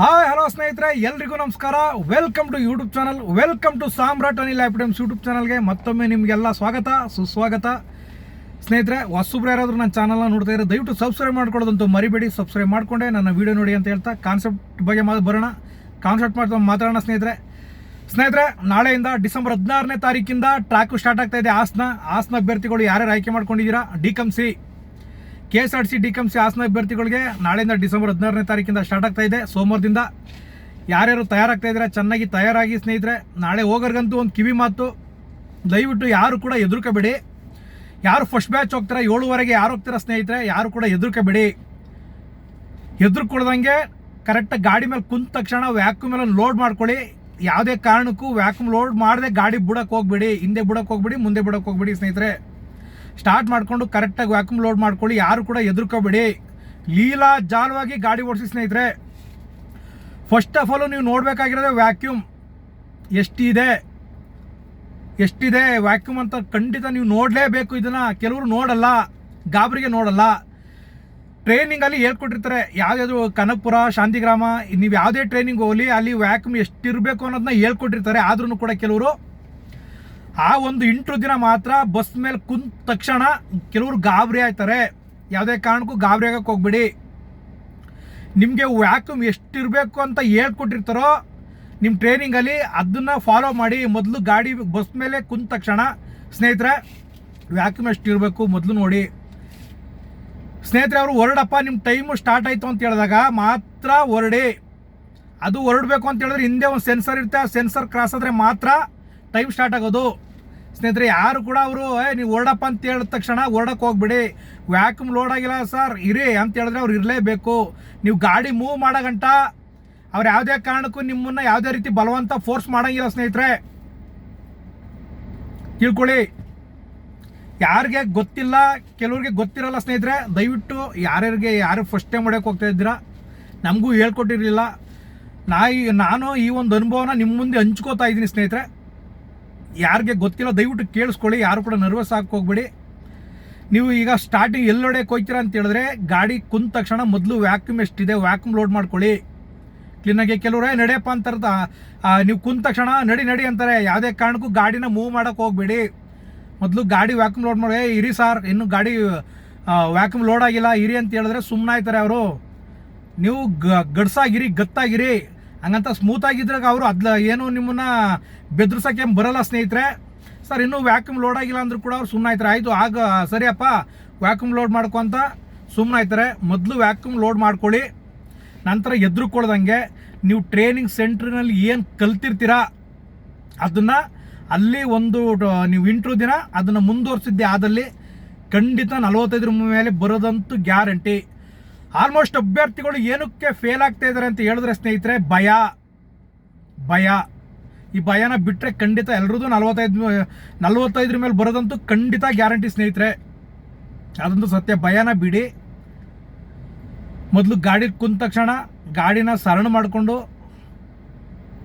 Hi, hello ಸ್ನೇಹಿತರೆ, ಎಲ್ರಿಗೂ ನಮಸ್ಕಾರ. Welcome to YouTube channel welcome to Samrat Anil ಆ್ಯಪಿಟಮ್ಸ್ YouTube ಚಾನಲ್ಗೆ ಮತ್ತೊಮ್ಮೆ ನಿಮಗೆಲ್ಲ ಸ್ವಾಗತ, ಸುಸ್ವಾಗತ. ಸ್ನೇಹಿತರೆ, ಹೊಸಬ್ರು ಯಾರಾದರೂ ನನ್ನ ಚಾನಲ್ನ ನೋಡ್ತಾ ಇದ್ದರೆ ದಯವಿಟ್ಟು ಸಬ್ಸ್ಕ್ರೈಬ್ ಮಾಡ್ಕೊಳ್ಳೋದಂತೂ ಮರಿಬೇಡಿ. ಸಬ್ಸ್ಕ್ರೈಬ್ ಮಾಡಿಕೊಂಡೆ, ನನ್ನ ವೀಡಿಯೋ ನೋಡಿ ಅಂತ ಹೇಳ್ತಾ ಕಾನ್ಸೆಪ್ಟ್ ಬಗ್ಗೆ ಮಾತು ಬರೋಣ. ಕಾನ್ಸೆಪ್ಟ್ ಮಾಡ್ತಾ ಮಾತಾಡೋಣ ಸ್ನೇಹಿತರೆ. ಸ್ನೇಹಿತರೆ, ನಾಳೆಯಿಂದ ಡಿಸೆಂಬರ್ ಹದಿನಾರನೇ ತಾರೀಕಿಂದ ಟ್ರ್ಯಾಕು ಸ್ಟಾರ್ಟ್ ಆಗ್ತಾ ಇದೆ. ಆಸ್ನ ಹಾಸನ ಅಭ್ಯರ್ಥಿಗಳು ಯಾರ್ಯಾರು ಆಯ್ಕೆ ಮಾಡ್ಕೊಂಡಿದ್ದೀರಾ? D com C K S R C D ಕಂಸಿ Hassan ಅಭ್ಯರ್ಥಿಗಳಿಗೆ ನಾಳೆಯಿಂದ ಡಿಸೆಂಬರ್ ಹದಿನಾರನೇ ತಾರೀಕಿಂದ ಸ್ಟಾರ್ಟ್ ಆಗ್ತಾ ಇದೆ. ಸೋಮವಾರದಿಂದ ಯಾರ್ಯಾರು ತಯಾರಾಗ್ತಾ ಇದ್ದಾರೆ, ಚೆನ್ನಾಗಿ ತಯಾರಾಗಿ ಸ್ನೇಹಿತರೆ, ನಾಳೆ ಹೋಗೋರ್ಗಂತೂ ಒಂದು ಕಿವಿ ಮಾತು. ದಯವಿಟ್ಟು ಯಾರು ಕೂಡ ಎದುರ್ಕೋಬೇಡಿ ಯಾರು ಫಸ್ಟ್ ಬ್ಯಾಚ್ ಹೋಗ್ತಾರೆ, ಏಳುವರೆಗೆ ಯಾರು ಹೋಗ್ತೀರಾ ಸ್ನೇಹಿತರೆ, ಯಾರು ಕೂಡ ಎದುರ್ಕೋಬೇಡಿ ಹೆದರ್ಕೊಳ್ದಂಗೆ ಕರೆಕ್ಟಾಗಿ ಗಾಡಿ ಮೇಲೆ ಕುಂತ ತಕ್ಷಣ ವ್ಯಾಕ್ಯೂಮ್ ಮೇಲೆ ಲೋಡ್ ಮಾಡ್ಕೊಳ್ಳಿ. ಯಾವುದೇ ಕಾರಣಕ್ಕೂ ವ್ಯಾಕ್ಯೂಮ್ ಲೋಡ್ ಮಾಡದೆ ಗಾಡಿ ಬುಡಕ್ಕೆ ಹೋಗ್ಬೇಡಿ, ಹಿಂದೆ ಬುಡಕ್ಕೆ ಹೋಗ್ಬೇಡಿ, ಮುಂದೆ ಬುಡಕ್ಕೆ ಹೋಗ್ಬೇಡಿ ಸ್ನೇಹಿತರೆ. ಸ್ಟಾರ್ಟ್ ಮಾಡಿಕೊಂಡು ಕರೆಕ್ಟಾಗಿ ವ್ಯಾಕ್ಯೂಮ್ ಲೋಡ್ ಮಾಡ್ಕೊಳ್ಳಿ. ಯಾರು ಕೂಡ ಎದುರ್ಕೋಬೇಡಿ. ಲೀಲಾ, ಜಾಲವಾಗಿ ಗಾಡಿ ಓಡಿಸಿ ಸ್ನೇಹಿತರೆ. ಫಸ್ಟ್ ಆಫ್ ಆಲ್ ನೀವು ನೋಡಬೇಕಾಗಿರೋದೇ ವ್ಯಾಕ್ಯೂಮ್ ಎಷ್ಟಿದೆ? ಎಷ್ಟಿದೆ ವ್ಯಾಕ್ಯೂಮ್ ಅಂತ ಖಂಡಿತ ನೀವು ನೋಡಲೇಬೇಕು. ಇದನ್ನು ಕೆಲವರು ನೋಡಲ್ಲ. ಗಾಬರಿಗೆ ನೋಡಲ್ಲ. ಟ್ರೈನಿಂಗಲ್ಲಿ ಹೇಳ್ಕೊಟ್ಟಿರ್ತಾರೆ. ಯಾವುದಾದ್ರು ಕನಕಪುರ, ಶಾಂತಿಗ್ರಾಮ, ನೀವು ಯಾವುದೇ ಟ್ರೈನಿಂಗ್ ಹೋಗಲಿ, ಅಲ್ಲಿ ವ್ಯಾಕ್ಯೂಮ್ ಎಷ್ಟಿರಬೇಕು ಅನ್ನೋದನ್ನ ಹೇಳ್ಕೊಟ್ಟಿರ್ತಾರೆ. ಆದ್ರೂ ಕೂಡ ಕೆಲವರು ಆ ಒಂದು ಎಂಟು ದಿನ ಮಾತ್ರ ಬಸ್ ಮೇಲೆ ಕುಂತ ತಕ್ಷಣ ಕೆಲವರು ಗಾಬರಿ ಆಯ್ತಾರೆ. ಯಾವುದೇ ಕಾರಣಕ್ಕೂ ಗಾಬರಿ ಆಗಕ್ಕೆ ಹೋಗ್ಬೇಡಿ. ನಿಮಗೆ ವ್ಯಾಕ್ಯೂಮ್ ಎಷ್ಟಿರಬೇಕು ಅಂತ ಹೇಳ್ಕೊಟ್ಟಿರ್ತಾರೋ ನಿಮ್ಮ ಟ್ರೈನಿಂಗಲ್ಲಿ ಅದನ್ನು ಫಾಲೋ ಮಾಡಿ ಮೊದಲು ಗಾಡಿ ಬಸ್ ಮೇಲೆ ಕುಂತ ತಕ್ಷಣ. ಸ್ನೇಹಿತರೆ, ವ್ಯಾಕ್ಯೂಮ್ ಎಷ್ಟಿರಬೇಕು ಮೊದಲು ನೋಡಿ. ಸ್ನೇಹಿತರೆ, ಅವರು ಹೊರಡಪ್ಪ ನಿಮ್ಮ ಟೈಮು ಸ್ಟಾರ್ಟ್ ಆಯಿತು ಅಂತ ಹೇಳಿದಾಗ ಮಾತ್ರ ಹೊರಡಿ. ಅದು ಹೊರಡಬೇಕು ಅಂತ ಹೇಳಿದ್ರೆ ಹಿಂದೆ ಒಂದು ಸೆನ್ಸರ್ ಇರುತ್ತೆ. ಆ ಸೆನ್ಸರ್ ಕ್ರಾಸ್ ಆದರೆ ಮಾತ್ರ ಟೈಮ್ ಸ್ಟಾರ್ಟ್ ಆಗೋದು. ಸ್ನೇಹಿತರೆ, ಯಾರು ಕೂಡ ಅವರು, ಏ, ನೀವು ಓಡಪ್ಪ ಅಂತ ಹೇಳಿದ ತಕ್ಷಣ ಓಡಕ್ಕೆ ಹೋಗ್ಬಿಡಿ. ವ್ಯಾಕ್ಯೂಮ್ ಲೋಡ್ ಆಗಿಲ್ಲ ಸರ್, ಇರಿ ಅಂತ ಹೇಳಿದ್ರೆ ಅವ್ರು ಇರಲೇಬೇಕು. ನೀವು ಗಾಡಿ ಮೂವ್ ಮಾಡೋ ಗಂಟ ಅವ್ರು ಯಾವುದೇ ಕಾರಣಕ್ಕೂ ನಿಮ್ಮನ್ನ ಯಾವುದೇ ರೀತಿ ಬಲವಂತ ಫೋರ್ಸ್ ಮಾಡೋಂಗಿಲ್ಲ ಸ್ನೇಹಿತರೆ. ತಿಳ್ಕೊಳ್ಳಿ. ಯಾರಿಗೆ ಗೊತ್ತಿಲ್ಲ, ಕೆಲವ್ರಿಗೆ ಗೊತ್ತಿರಲ್ಲ ಸ್ನೇಹಿತರೆ, ದಯವಿಟ್ಟು ಯಾರ್ಯಾರಿಗೆ, ಯಾರು ಫಸ್ಟ್ ಟೈಮ್ ಹೊಡೆಯಕ್ಕೆ ಹೋಗ್ತಾ ಇದ್ದೀರಾ, ನಮಗೂ ಹೇಳ್ಕೊಟ್ಟಿರಲಿಲ್ಲ. ನಾ ನಾನು ಈ ಒಂದು ಅನುಭವನ ನಿಮ್ಮ ಮುಂದೆ ಹಂಚ್ಕೋತಾ ಇದ್ದೀನಿ ಸ್ನೇಹಿತರೆ. ಯಾರಿಗೆ ಗೊತ್ತಿಲ್ಲ ದಯವಿಟ್ಟು ಕೇಳಿಸ್ಕೊಳ್ಳಿ ಯಾರು ಕೂಡ ನರ್ವಸ್ ಹೋಗ್ಬೇಡಿ. ನೀವು ಈಗ ಸ್ಟಾರ್ಟಿಂಗ್ ಎಲ್ಲೊಡೆ ಕೊಯ್ತೀರಾ ಅಂತ ಹೇಳಿದ್ರೆ ಗಾಡಿ ಕುಂದ ತಕ್ಷಣ ಮೊದಲು ವ್ಯಾಕ್ಯೂಮ್ ಎಷ್ಟಿದೆ ವ್ಯಾಕ್ಯೂಮ್ ಲೋಡ್ ಮಾಡ್ಕೊಳ್ಳಿ. ಕ್ಲೀನಾಗಿ ಕೆಲವರೇ ನಡೆಯಪ್ಪ ಅಂತಾರೆ ನೀವು ಕುಂದ ತಕ್ಷಣ ನಡಿ ನಡಿ ಅಂತಾರೆ. ಯಾವುದೇ ಕಾರಣಕ್ಕೂ ಗಾಡಿನ ಮೂವ್ ಮಾಡೋಕ್ಕೆ ಹೋಗಬೇಡಿ. ಮೊದಲು ಗಾಡಿ ವ್ಯಾಕ್ಯೂಮ್ ಲೋಡ್ ಮಾಡಿ "ಏ, ಇರಿ ಸಾರ್ ಇನ್ನು ಗಾಡಿ ವ್ಯಾಕ್ಯೂಮ್ ಲೋಡ್ ಆಗಿಲ್ಲ ಇರಿ ಅಂತ ಹೇಳಿದ್ರೆ ಸುಮ್ಮನೆ ಆಯ್ತಾರೆ ಅವರು. ನೀವು ಗ ಗಡ್ಸಾಗಿರಿ ಗತ್ತಾಗಿರಿ. ಹಂಗಂತ ಸ್ಮೂತ್ ಆಗಿದ್ರಾಗ ಅವರು ಅದ್ಲ ಏನು ನಿಮ್ಮನ್ನ ಬೆದರ್ಸಕ್ಕೆ ಬರಲ್ಲ ಸ್ನೇಹಿತರೆ. ಸರ್, ಇನ್ನೂ ವ್ಯಾಕ್ಯೂಮ್ ಲೋಡ್ ಆಗಿಲ್ಲ ಅಂದ್ರೂ ಕೂಡ ಅವ್ರು ಸುಮ್ಮನೆ ಆಯ್ತಾರೆ ಆಯಿತು. ಆಗ, ಸರಿಯಪ್ಪ ವ್ಯಾಕ್ಯೂಮ್ ಲೋಡ್ ಮಾಡ್ಕೊಂತ ಸುಮ್ಮನೆ ಆಯ್ತಾರೆ ಮೊದಲು ವ್ಯಾಕ್ಯೂಮ್ ಲೋಡ್ ಮಾಡ್ಕೊಳ್ಳಿ. ನಂತರ ಎದುರುಕೊಳ್ದಂಗೆ ನೀವು ಟ್ರೈನಿಂಗ್ ಸೆಂಟ್ರ್ನಲ್ಲಿ ಏನು ಕಲ್ತಿರ್ತೀರಾ ಅದನ್ನು ಅಲ್ಲಿ ಒಂದು ನೀವು ಇಂಟ್ರೂ ದಿನ ಅದನ್ನು ಮುಂದುವರಿಸಿದ್ದೆ ಆದಲ್ಲಿ ಖಂಡಿತ ನಲವತ್ತೈದರ ಮೇಲೆ ಬರೋದಂತೂ ಗ್ಯಾರಂಟಿ ಆಲ್ಮೋಸ್ಟ್ ಅಭ್ಯರ್ಥಿಗಳು ಏನಕ್ಕೆ ಫೇಲ್ ಆಗ್ತಾ ಇದ್ದಾರೆ ಅಂತ ಹೇಳಿದ್ರೆ ಸ್ನೇಹಿತರೆ, ಭಯ. ಭಯ. ಈ ಭಯನ ಬಿಟ್ಟರೆ ಖಂಡಿತ ಎಲ್ರದ್ದು ನಲ್ವತ್ತೈದು, ನಲವತ್ತೈದರ ಮೇಲೆ ಬರೋದಂತೂ ಖಂಡಿತ ಗ್ಯಾರಂಟಿ ಸ್ನೇಹಿತರೆ. ಅದಂತೂ ಸತ್ಯ. ಭಯನ ಬಿಡಿ. ಮೊದಲು ಗಾಡಿ ಕುಂತ ತಕ್ಷಣ ಗಾಡಿನ ಸರಣ ಮಾಡಿಕೊಂಡು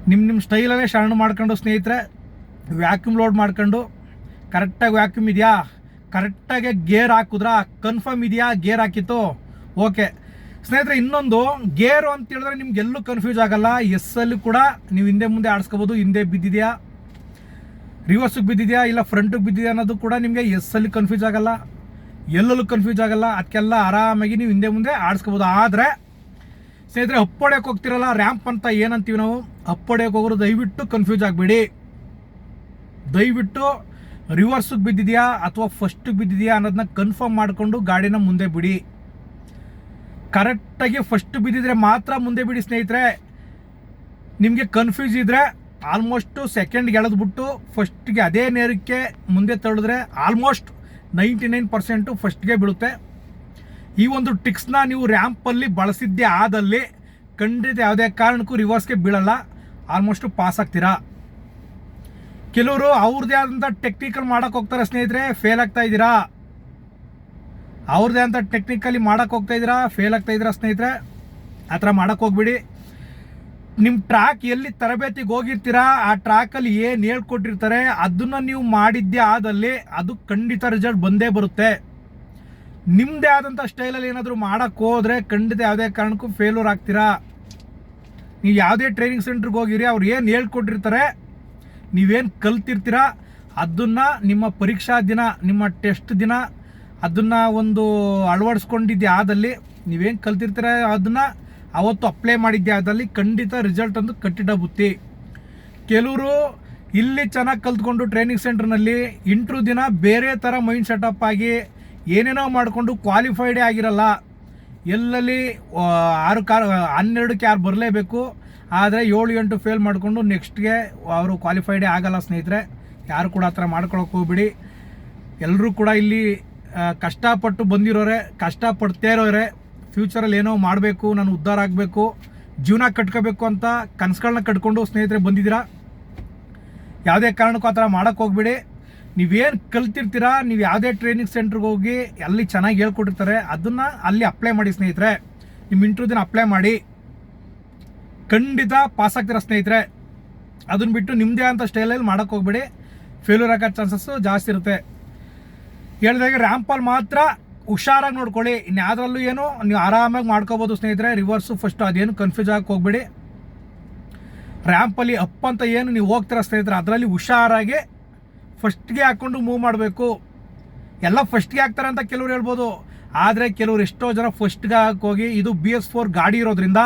ನಿಮ್ಮ ನಿಮ್ಮ ಸ್ಟೈಲಲ್ಲೇ ಶರಣ ಮಾಡ್ಕೊಂಡು ಸ್ನೇಹಿತರೆ ವ್ಯಾಕ್ಯೂಮ್ ಲೋಡ್ ಮಾಡ್ಕೊಂಡು ಕರೆಕ್ಟಾಗಿ ವ್ಯಾಕ್ಯೂಮ್ ಇದೆಯಾ? ಕರೆಕ್ಟಾಗಿ ಗೇರ್ ಹಾಕಿದ್ರಾ? ಕನ್ಫರ್ಮ್ ಇದೆಯಾ? ಗೇರ್ ಹಾಕಿತ್ತು? ಓಕೆ. ಸ್ನೇಹಿತರೆ, ಇನ್ನೊಂದು, ಗೇರು ಅಂತ ಹೇಳಿದ್ರೆ ನಿಮ್ಗೆ ಎಲ್ಲೂ ಕನ್ಫ್ಯೂಸ್ ಆಗಲ್ಲ. ಎಸ್ ಅಲ್ಲಿ ಕೂಡ ನೀವು ಹಿಂದೆ ಮುಂದೆ ಆಡಿಸ್ಕೋಬೋದು. ಹಿಂದೆ ಬಿದ್ದಿದೆಯಾ? ರಿವರ್ಸಿಗೆ ಬಿದ್ದಿದೆಯಾ? ಇಲ್ಲ ಫ್ರಂಟಿಗೆ ಬಿದ್ದಿದೆಯಾ ಅನ್ನೋದು ಕೂಡ ನಿಮಗೆ ಎಸ್ ಅಲ್ಲಿ ಕನ್ಫ್ಯೂಸ್ ಆಗಲ್ಲ. ಎಲ್ಲಲ್ಲೂ ಕನ್ಫ್ಯೂಸ್ ಆಗಲ್ಲ. ಅದಕ್ಕೆಲ್ಲ ಆರಾಮಾಗಿ ನೀವು ಹಿಂದೆ ಮುಂದೆ ಆಡಿಸ್ಕೋಬೋದು. ಆದರೆ, ಸ್ನೇಹಿತರೆ, ಅಪ್ಪಡೆಯಕ್ಕೆ ಹೋಗ್ತಿರಲ್ಲ ರ್ಯಾಂಪ್ ಅಂತ ಏನಂತೀವಿ ನಾವು? ಅಪ್ಪೊಡೆಯಕ್ಕೆ ಹೋಗೋರು ದಯವಿಟ್ಟು ಕನ್ಫ್ಯೂಸ್ ಆಗಬೇಡಿ. ದಯವಿಟ್ಟು ರಿವರ್ಸಿಗೆ ಬಿದ್ದಿದೆಯಾ ಅಥವಾ ಫಸ್ಟಿಗೆ ಬಿದ್ದಿದೆಯಾ ಅನ್ನೋದನ್ನ ಕನ್ಫರ್ಮ್ ಮಾಡಿಕೊಂಡು ಗಾಡಿನ ಮುಂದೆ ಬಿಡಿ. ಕರೆಕ್ಟಾಗಿ ಫಸ್ಟ್ ಬಿದ್ದಿದ್ರೆ ಮಾತ್ರ ಮುಂದೆ ಬಿಡಿ ಸ್ನೇಹಿತರೆ. ನಿಮಗೆ ಕನ್ಫ್ಯೂಸ್ ಇದ್ದರೆ ಆಲ್ಮೋಸ್ಟು ಸೆಕೆಂಡ್ಗೆ ಎಳೆದ್ಬಿಟ್ಟು ಫಸ್ಟ್ಗೆ ಅದೇ ನೇರಕ್ಕೆ ಮುಂದೆ ತಳ್ಳಿದ್ರೆ ಆಲ್ಮೋಸ್ಟ್ ನೈಂಟಿ ನೈನ್ ಪರ್ಸೆಂಟು ಫಸ್ಟ್ಗೆ ಬೀಳುತ್ತೆ. ಈ ಒಂದು ಟಿಕ್ಸ್ನ ನೀವು ರ್ಯಾಂಪಲ್ಲಿ ಬಳಸಿದ್ದೇ ಆದಲ್ಲಿ ಖಂಡಿತ ಯಾವುದೇ ಕಾರಣಕ್ಕೂ ರಿವರ್ಸ್ಗೆ ಬೀಳಲ್ಲ. ಆಲ್ಮೋಸ್ಟು ಪಾಸ್ ಆಗ್ತೀರಾ? ಕೆಲವರು ಅವ್ರದ್ದೇ ಆದಂಥ ಟೆಕ್ನಿಕಲ್ ಮಾಡೋಕ್ಕೋಗ್ತಾರೆ ಸ್ನೇಹಿತರೆ. ಫೇಲ್ ಆಗ್ತಾ ಇದ್ದೀರಾ? ಅವ್ರದ್ದೇ ಅಂತ ಟೆಕ್ನಿಕಲಿ ಮಾಡಕ್ಕೆ ಹೋಗ್ತಾ ಇದ್ದೀರಾ ಫೇಲ್ ಆಗ್ತಾ ಇದ್ದೀರಾ ಸ್ನೇಹಿತರೆ ಆ ಥರ ಮಾಡಕ್ಕೆ ಹೋಗ್ಬಿಡಿ. ನಿಮ್ಮ ಟ್ರ್ಯಾಕ್ ಎಲ್ಲಿ ತರಬೇತಿಗೆ ಹೋಗಿರ್ತೀರಾ, ಆ ಟ್ರ್ಯಾಕಲ್ಲಿ ಏನು ಹೇಳ್ಕೊಟ್ಟಿರ್ತಾರೆ, ಅದನ್ನು ನೀವು ಮಾಡಿದ್ದೇ ಆದಲ್ಲಿ ಅದು ಖಂಡಿತ ರಿಸಲ್ಟ್ ಬಂದೇ ಬರುತ್ತೆ. ನಿಮ್ಮದೇ ಆದಂಥ ಸ್ಟೈಲಲ್ಲಿ ಏನಾದರೂ ಮಾಡೋಕ್ಕೆ ಹೋದರೆ ಖಂಡಿತ ಯಾವುದೇ ಕಾರಣಕ್ಕೂ ಫೇಲ್ಯೂರ್ ಆಗ್ತೀರಾ? ನೀವು ಯಾವುದೇ ಟ್ರೈನಿಂಗ್ ಸೆಂಟ್ರಿಗೆ ಹೋಗಿರಿ, ಅವ್ರು ಏನು ಹೇಳ್ಕೊಟ್ಟಿರ್ತಾರೆ, ನೀವೇನು ಕಲ್ತಿರ್ತೀರಾ, ಅದನ್ನು ನಿಮ್ಮ ಪರೀಕ್ಷಾ ದಿನ, ನಿಮ್ಮ ಟೆಸ್ಟ್ ದಿನ ಅದನ್ನು ಒಂದು ಅಳವಡಿಸ್ಕೊಂಡಿದ್ದೆ ಆದಲ್ಲಿ. ನೀವೇನು ಕಲ್ತಿರ್ತೀರ ಅದನ್ನು? ಅವತ್ತು ಅಪ್ಲೈ ಮಾಡಿದ್ದೆ ಆದಲ್ಲಿ ಖಂಡಿತ ರಿಸಲ್ಟ್ ಅಂದು ಕಟ್ಟಿಡ ಬುತ್ತಿ. ಕೆಲವರು ಇಲ್ಲಿ ಚೆನ್ನಾಗಿ ಕಲ್ತ್ಕೊಂಡು ಟ್ರೈನಿಂಗ್ ಸೆಂಟರ್ನಲ್ಲಿ ಇಂಟ್ರು ದಿನ ಬೇರೆ ಥರ ಮೈಂಡ್ ಸೆಟಪ್ ಆಗಿ ಏನೇನೋ ಮಾಡಿಕೊಂಡು ಕ್ವಾಲಿಫೈಡೇ ಆಗಿರಲ್ಲ. ಎಲ್ಲಲ್ಲಿ ಆರು ಕಾರ್ ಹನ್ನೆರಡಕ್ಕೆ ಯಾರು ಬರಲೇಬೇಕು. ಆದರೆ ಏಳು ಎಂಟು ಫೇಲ್ ಮಾಡಿಕೊಂಡು ನೆಕ್ಸ್ಟ್ಗೆ ಅವರು ಕ್ವಾಲಿಫೈಡೇ ಆಗಲ್ಲ ಸ್ನೇಹಿತರೆ. ಯಾರು ಕೂಡ ಆ ಥರ ಮಾಡ್ಕೊಳಕ್ಕೆ ಹೋಗ್ಬಿಡಿ. ಎಲ್ಲರೂ ಕೂಡ ಇಲ್ಲಿ ಕಷ್ಟಪಟ್ಟು ಬಂದಿರೋರೆ, ಕಷ್ಟಪಡ್ತಾ ಇರೋರೆ ಫ್ಯೂಚರಲ್ಲಿ ಏನೋ ಮಾಡಬೇಕು, ನಾನು ಉದ್ಧಾರ ಆಗಬೇಕು, ಜೀವನ ಕಟ್ಕೋಬೇಕು ಅಂತ ಕನಸುಗಳನ್ನ ಕಟ್ಕೊಂಡು ಸ್ನೇಹಿತರೆ ಬಂದಿದ್ದೀರಾ? ಯಾವುದೇ ಕಾರಣಕ್ಕೂ ಆ ಥರ ಮಾಡೋಕ್ಕೆ ಹೋಗ್ಬೇಡಿ. ನೀವೇನು ಕಲ್ತಿರ್ತೀರಾ, ನೀವು ಯಾವುದೇ ಟ್ರೈನಿಂಗ್ ಸೆಂಟ್ರಿಗೆ ಹೋಗಿ ಅಲ್ಲಿ ಚೆನ್ನಾಗಿ ಹೇಳ್ಕೊಟ್ಟಿರ್ತಾರೆ, ಅದನ್ನು ಅಲ್ಲಿ ಅಪ್ಲೈ ಮಾಡಿ ಸ್ನೇಹಿತರೆ. ನಿಮ್ಮ ಇಂಟ್ರೂ ದಿನ ಅಪ್ಲೈ ಮಾಡಿ. ಖಂಡಿತ ಪಾಸ್ ಆಗ್ತೀರಾ ಸ್ನೇಹಿತರೆ. ಅದನ್ನ ಬಿಟ್ಟು ನಿಮ್ಮದೇ ಅಂತ ಸ್ಟೈಲಲ್ಲಿ ಮಾಡೋಕ್ಕೆ ಹೋಗ್ಬೇಡಿ. ಫೇಲ್ಯೂರ್ ಆಗೋ ಚಾನ್ಸಸ್ಸು ಜಾಸ್ತಿ ಇರುತ್ತೆ. ಹೇಳಿದಾಗೆ ರ್ಯಾಂಪಲ್ಲಿ ಮಾತ್ರ ಹುಷಾರಾಗಿ ನೋಡ್ಕೊಳ್ಳಿ. ಇನ್ಯಾವುದ್ರಲ್ಲೂ ಏನು, ನೀವು ಆರಾಮಾಗಿ ಮಾಡ್ಕೋಬೋದು ಸ್ನೇಹಿತರೆ ರಿವರ್ಸು ಫಸ್ಟು ಅದೇನು ಕನ್ಫ್ಯೂಸ್ ಆಗಕ್ಕೆ ಹೋಗ್ಬೇಡಿ. ರ್ಯಾಂಪಲ್ಲಿ ಅಪ್ ಅಂತ ಏನು, ನೀವು ಹೋಗ್ತೀರ ಸ್ನೇಹಿತರೆ, ಅದರಲ್ಲಿ ಹುಷಾರಾಗಿ ಫಸ್ಟ್ಗೆ ಹಾಕ್ಕೊಂಡು ಮೂವ್ ಮಾಡಬೇಕು. ಎಲ್ಲ ಫಸ್ಟ್ಗೆ ಹಾಕ್ತಾರೆ ಅಂತ ಕೆಲವ್ರು ಹೇಳ್ಬೋದು. ಆದರೆ ಕೆಲವ್ರು ಎಷ್ಟೋ ಜನ ಫಸ್ಟ್ಗೆ ಹೋಗಿ, ಇದು ಬಿ ಎಸ್ ಫೋರ್ ಗಾಡಿ ಇರೋದ್ರಿಂದ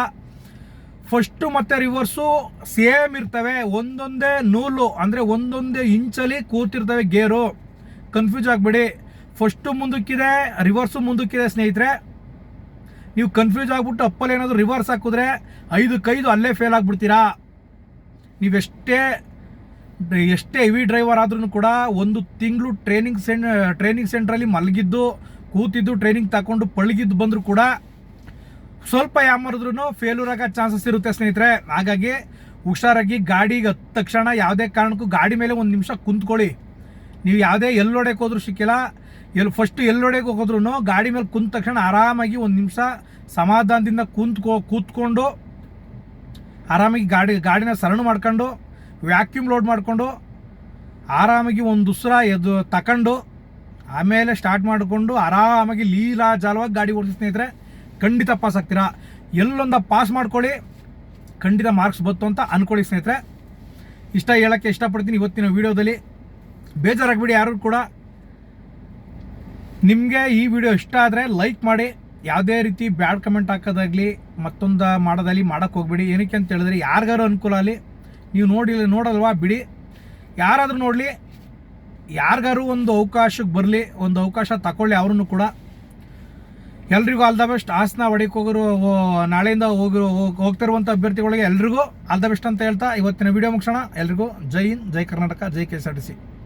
ಫಸ್ಟು ಮತ್ತು ರಿವರ್ಸು ಸೇಮ್ ಇರ್ತವೆ. ಒಂದೊಂದೇ ನೂಲು, ಅಂದರೆ ಒಂದೊಂದೇ ಇಂಚಲ್ಲಿ ಕೂತಿರ್ತವೆ ಗೇರು. ಕನ್ಫ್ಯೂಸ್ ಆಗಬೇಡಿ. ಫಸ್ಟು ಮುಂದಕ್ಕಿದೆ ರಿವರ್ಸು ಮುಂದಕ್ಕಿದೆ ಸ್ನೇಹಿತರೆ. ನೀವು ಕನ್ಫ್ಯೂಸ್ ಆಗ್ಬಿಟ್ಟು ಅಪ್ಪಲ್ಲಿ ಏನಾದರೂ ರಿವರ್ಸ್ ಹಾಕಿದ್ರೆ ಐದು ಕೈದು ಅಲ್ಲೇ ಫೇಲ್ ಆಗಿಬಿಡ್ತೀರಾ? ನೀವೆಷ್ಟೇ ಎಷ್ಟೇ ಹೆವಿ ಡ್ರೈವರ್ ಆದ್ರೂ ಕೂಡ ಒಂದು ತಿಂಗಳು ಟ್ರೈನಿಂಗ್ ಸೆನ್ ಟ್ರೈನಿಂಗ್ ಸೆಂಟ್ರಲ್ಲಿ ಮಲಗಿದ್ದು, ಕೂತಿದ್ದು ಟ್ರೈನಿಂಗ್ ತಗೊಂಡು ಪಳಗಿದ್ದು ಬಂದರೂ ಕೂಡ ಸ್ವಲ್ಪ ಯಾಮರಿದ್ರೂ ಫೇಲ್ಯೂರ್ ಆಗೋ ಚಾನ್ಸಸ್ ಇರುತ್ತೆ ಸ್ನೇಹಿತರೆ. ಹಾಗಾಗಿ ಹುಷಾರಾಗಿ ಗಾಡಿಗೆ ಹತ್ತ ತಕ್ಷಣ ಯಾವುದೇ ಕಾರಣಕ್ಕೂ ಗಾಡಿ ಮೇಲೆ ಒಂದು ನಿಮಿಷ ಕುಂತ್ಕೊಳ್ಳಿ. ನೀವು ಯಾವುದೇ ಎಲ್ಲೊಡೆಗೆ ಹೋದ್ರೂ ಸಿಕ್ಕಿಲ್ಲ. ಎಲ್ಲಿ ಫಸ್ಟ್ ಎಲ್ಲೊಡೆಗೆ ಹೋದ್ರೂ ಗಾಡಿ ಮೇಲೆ ಕುಂತ ತಕ್ಷಣ ಆರಾಮಾಗಿ ಒಂದು ನಿಮಿಷ ಸಮಾಧಾನದಿಂದ ಕುಂತ್ಕೋ ಕೂತ್ಕೊಂಡು ಆರಾಮಾಗಿ ಗಾಡಿ, ಗಾಡಿನ ಸರಣು ಮಾಡ್ಕೊಂಡು ವ್ಯಾಕ್ಯೂಮ್ ಲೋಡ್ ಮಾಡಿಕೊಂಡು ಆರಾಮಾಗಿ ಒಂದು ಉಸಿರ ಎದ್ದು ತಕೊಂಡು ಆಮೇಲೆ ಸ್ಟಾರ್ಟ್ ಮಾಡಿಕೊಂಡು ಆರಾಮಾಗಿ ಲೀಲಾ ಜಾಲವಾಗಿ ಗಾಡಿ ಓಡಿಸಿ ಸ್ನೇಹಿತರೆ, ಖಂಡಿತ ಪಾಸ್ ಆಗ್ತೀರಾ. ಎಲ್ಲೊಂದ ಪಾಸ್ ಮಾಡ್ಕೊಳ್ಳಿ, ಖಂಡಿತ ಮಾರ್ಕ್ಸ್ ಬತ್ತು ಅಂತ ಅಂದ್ಕೊಳ್ಳಿ ಸ್ನೇಹಿತರೆ. ಇಷ್ಟ ಹೇಳೋಕ್ಕೆ ಇಷ್ಟಪಡ್ತೀನಿ ಇವತ್ತಿನ ವಿಡಿಯೋದಲ್ಲಿ. ಬೇಜಾರಾಗ್ಬಿಡಿ ಯಾರು ಕೂಡ. ನಿಮಗೆ ಈ ವಿಡಿಯೋ ಇಷ್ಟ ಆದರೆ ಲೈಕ್ ಮಾಡಿ, ಯಾವುದೇ ರೀತಿ ಬ್ಯಾಡ್ ಕಮೆಂಟ್ ಹಾಕೋದಾಗಲಿ, ಮತ್ತೊಂದು ಮಾಡೋದಾಗಲಿ ಮಾಡೋಕ್ಕೆ ಹೋಗ್ಬಿಡಿ. ಏನಕ್ಕೆ ಅಂತ ಹೇಳಿದ್ರೆ ಯಾರಿಗಾರು ಅನುಕೂಲ ಆಗಲಿ, ನೀವು ನೋಡಿ ನೋಡಲ್ವಾ, ಬಿಡಿ. ಯಾರಾದರೂ ನೋಡಲಿ ಯಾರಿಗಾರು ಒಂದು ಅವಕಾಶಕ್ಕೆ ಬರಲಿ, ಒಂದು ಅವಕಾಶ ತಗೊಳ್ಳಿ ಅವ್ರನ್ನು ಕೂಡ. ಎಲ್ರಿಗೂ ಆಲ್ ದ ಬೆಸ್ಟ್ ಆಸನ ಹೊಡಿಕ್ ಹೋಗೋರು ನಾಳೆಯಿಂದ ಹೋಗಿರೋ ಹೋಗ್- ಹೋಗ್ತಿರುವಂಥ ಅಭ್ಯರ್ಥಿಗಳಿಗೆ ಎಲ್ರಿಗೂ ಆಲ್ ದ ಬೆಸ್ಟ್ ಅಂತ ಹೇಳ್ತಾ ಇವತ್ತಿನ ವಿಡಿಯೋ ಮುಗಿಸೋಣ. ಎಲ್ರಿಗೂ Jai Hind, Jai Karnataka, Jai K S R T C.